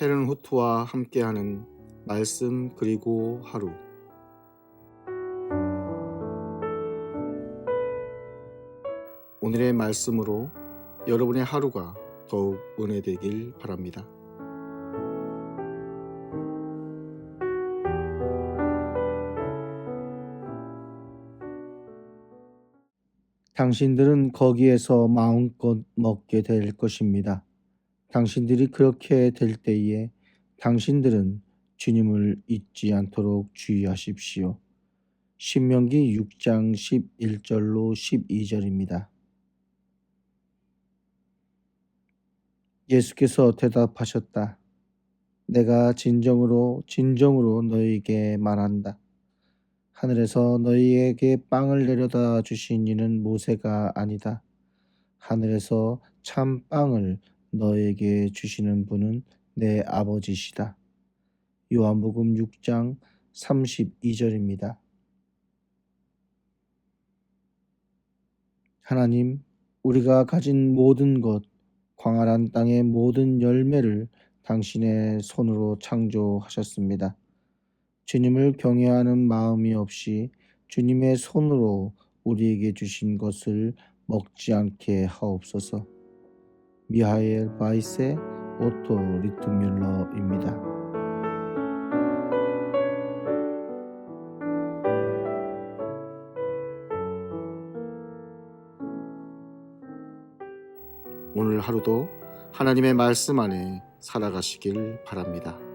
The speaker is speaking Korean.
헤른 후트와 함께하는 말씀 그리고 하루 오늘의 말씀으로 여러분의 하루가 더욱 은혜되길 바랍니다. 당신들은 거기에서 마음껏 먹게 될 것입니다. 당신들이 그렇게 될 때에 당신들은 주님을 잊지 않도록 주의하십시오. 신명기 6장 11절로 12절입니다. 예수께서 대답하셨다. 내가 진정으로 진정으로 너희에게 말한다. 하늘에서 너희에게 빵을 내려다 주신 이는 모세가 아니다. 하늘에서 참 빵을 너에게 주시는 분은 내 아버지시다. 요한복음 6장 32절입니다. 하나님, 우리가 가진 모든 것, 광활한 땅의 모든 열매를 당신의 손으로 창조하셨습니다. 주님을 경외하는 마음이 없이 주님의 손으로 우리에게 주신 것을 먹지 않게 하옵소서. 미하엘 바이세 오토 리트뮬러입니다. 오늘 하루도 하나님의 말씀 안에 살아가시길 바랍니다.